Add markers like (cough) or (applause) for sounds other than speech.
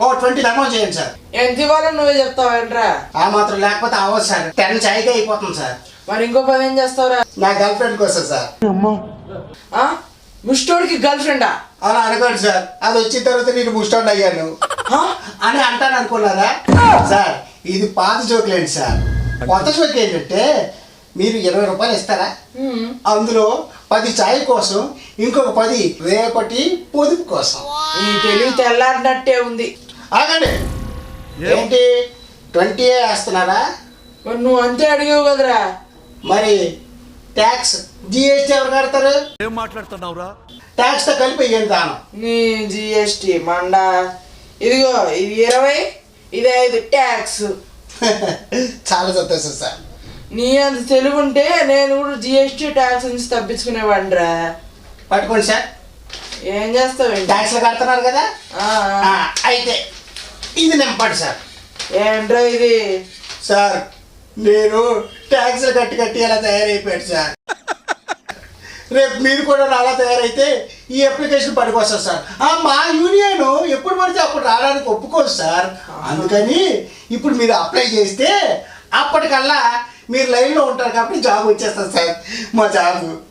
ఓ twenty amount చేయండి sir. ఎంత ఇవ్వాలో నువ్వే చెప్తావేంట్రా ఆ మాత్రం లేకపోతే అవ్వదు సార్. టెన్ చాయ్కే అయిపోతుంది సార్. మరి ఇంకో పని ఏం చేస్తావురా? నా గర్ల్ ఫ్రెండ్ కోసం సార్. ఆ? ముష్టోడికి గర్ల్ ఫ్రెండా? అలా అనుకోండి సార్. అది వచ్చిన తర్వాత నేను ముస్టౌండ్ అయ్యాను. అని అంటాను అనుకున్నారా? సార్ ఇది పాత జోకులేండి సార్? కొత్త జోక్ ఏంటంటే మీరు ఇరవై రూపాయలు ఇస్తారా? అందులో పది ఛాయ్ కోసం ఇంకొక పది రేపటి పొదుపు కోసం. ఈ తెలివి తెల్లారినట్టే ఉంది. ఆగండి. ఏంటి? ట్వంటీ వేస్తున్నారా? మరి నువ్వు అంతే అడిగావు కదరా. మరి ట్యాక్స్ జిఎస్టీ ఎవరు కడతారు? ఏం మాట్లాడుతున్నావురా? ట్యాక్స్తో కలిపి ఇయ్యండి దానం? నీ జిఎస్టి మండ. ఇదిగో ఇది ఇరవై ఇది ఐదు ట్యాక్స్. (laughs) చాలా సంతోషం సార్. నీ అంత తెలివి ఉంటే నేను కూడా జిఎస్టి ట్యాక్స్ నుంచి తప్పించుకునేవాడిరా. పట్టుకోండి సార్. ఏం చేస్తావేంటి? ట్యాక్స్లు కడుతున్నారు కదా? అయితే. ఇది నింపండి సార్. ఏంట్రా ఇది? సార్ నేను ట్యాక్స్లు కట్టి కట్టి అలా తయారైపోయాడు సార్. రేపు మీరు కూడా అలా తయారైతే ఈ అప్లికేషన్ పనికొస్తుంది సార్. మా యూనియన్ ఎప్పుడు పడితే అప్పుడు రావడానికి ఒప్పుకోదు సార్. అందుకని ఇప్పుడు మీరు అప్లై చేస్తే అప్పటికల్లా మీరు లైన్లో ఉంటారు కాబట్టి జాబ్ వచ్చేస్తుంది సార్. మా జాబ్.